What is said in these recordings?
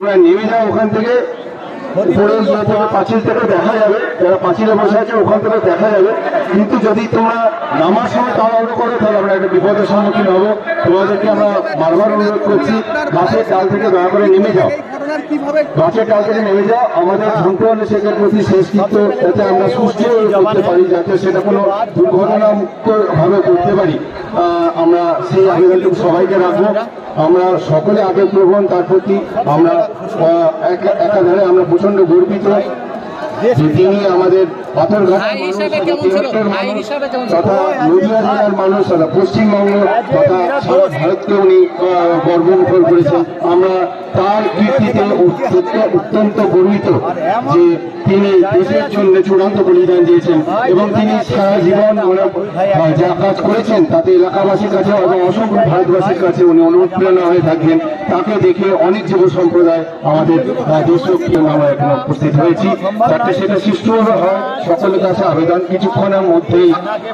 তোমরা নেমে যাও ওখান থেকে। উপরে থেকে পাঁচিল থেকে দেখা যাবে। যারা পাঁচিলে বসে আছে ওখান থেকে দেখা যাবে। কিন্তু যদি তোমরা নামার সময় তাড়াহুড়ো করো তাহলে আমরা একটা বিপদের সম্মুখীন হব। তোমাদেরকে আমরা বারবার অনুরোধ করছি গাছের চাল থেকে দয়া করে নেমে যাও। গাছের ডাল কালকে নেমে যাও আমাদের ঝন্টুয়ানি শেখের প্রতি শেষকৃত্য যাতে আমরা সুস্থ করতে পারি যাতে সেটা কোনো দুর্ঘটনামুক্ত ভাবে করতে পারি। আমরা সেই আবেদনটুকু সবাইকে রাখব। আমরা সকলে আবেগপ্রবণ তার প্রতি আমরা একাধারে আমরা প্রচণ্ড গর্বিত যে তিনি আমাদের পাথরঘাট হিসাবে কেমন ছিল? ভাই হিসাবে কেমন ছিল? তথা জেলার মানুষ তথা পশ্চিমবঙ্গ তথা সারা ভারতকে উনি করেছেন আমরা তার কীর্তিতে অত্যন্ত- অত্যন্ত গর্বিত যে তিনি দেশের জন্য চূড়ান্ত বলিদান দিয়েছেন এবং তিনি সারা জীবন যা কাজ করেছেন তাতে এলাকাবাসীর কাছে এবং অসংখ্য ভারতবাসীর কাছে উনি অনুপ্রেরণা হয়ে থাকবেন তাকে দেখে অনেক যুব সম্প্রদায় আমাদের আমরা এখানে উপস্থিত হয়েছি যাতে সেটা সুষ্ঠুভাবে হয় সকলের কাছে আবেদন কিছুক্ষণের মধ্যেই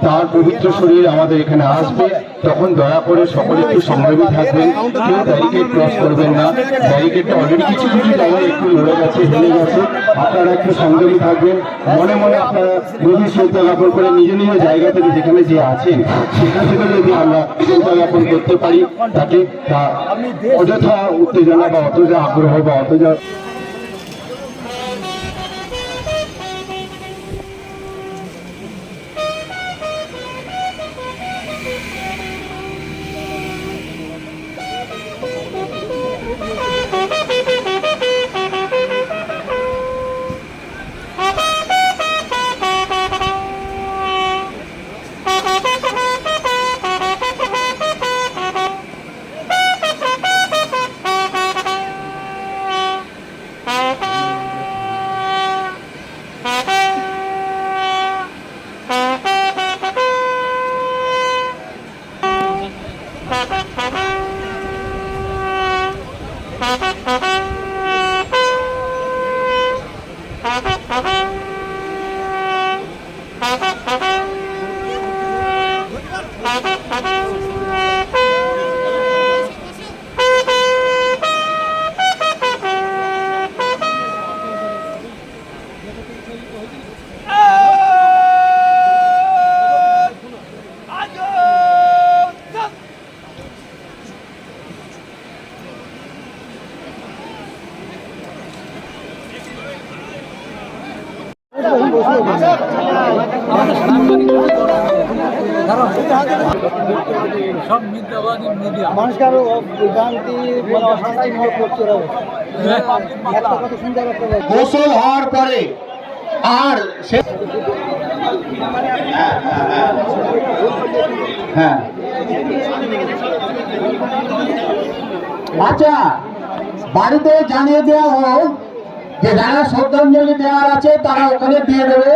তার পবিত্র শরীর আমাদের এখানে আসবে। তখন দয়া করে সকলে একটু সংগ্রামী থাকবেন, কেউ ব্যারিকেড ক্রস করবেন না। ব্যারিকেডটা অলরেডি কিছু কিছু জায়গায় একটু লড়ে গেছে হেলে গেছে। আপনারা একটু সংগ্রামী থাকবেন। মনে মনে আপনারা গভীর শ্রদ্ধা জ্ঞাপন করে নিজ নিজ জায়গা থেকে যেখানে যে আছেন, সেখান থেকে যদি আমরা শ্রদ্ধা জ্ঞাপন করতে পারি তাতে তা অযথা উত্তেজনা বা অতজা আগ্রহ বা অতজা Música মানে। গোসল হওয়ার পরে আর সে হ্যাঁ আচ্ছা বাড়িতে জানিয়ে দেওয়া হোক যে যারা শ্রদ্ধাঞ্জলি দেওয়ার আছে, তারা ওখানে দিয়ে দেবে।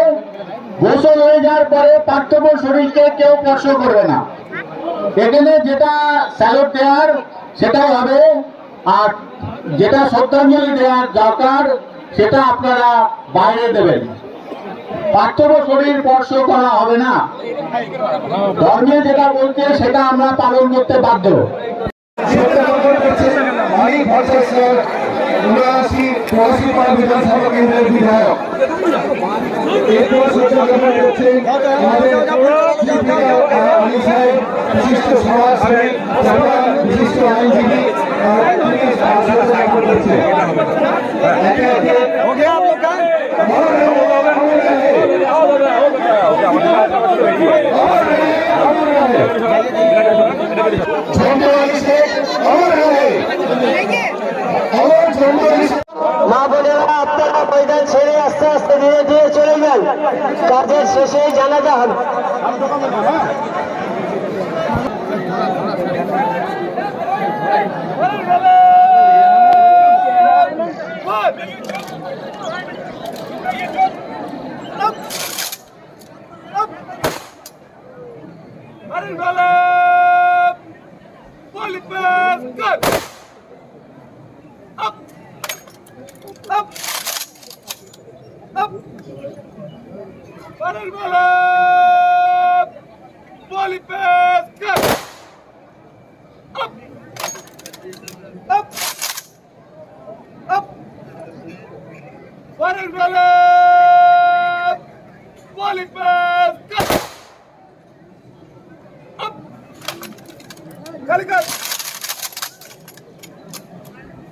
গোসল হয়ে যাওয়ার পরে পার্থক্য শরীরকে কেউ স্পর্শ করবে না। এখানে যেটা স্যালুট দেওয়ার, সেটাও হবে। আর যেটা শ্রদ্ধাঞ্জলি দেওয়ার দরকার, সেটা আপনারা বাইরে দেবেন। পার্থক্য শরীর স্পর্শ করা হবে না। ধর্মে যেটা বলছে, সেটা আমরা পালন করতে বাধ্য। ভট্টাচার্য বিধানসভা কেন্দ্রের বিধায়ক। এরপর সূচনা করছেন আমাদের আলী সাহেব বিশিষ্ট সমাজসেবী বিশিষ্ট আইনজীবী একে একে ধীরে ধীরে চলে যান কাজের শেষেই জানাজা হবে Up! أب الملعب فولي باس كات أب أب أب فار الملعب فولي باس كات أب خلي كات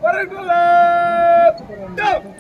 فار الملعب دب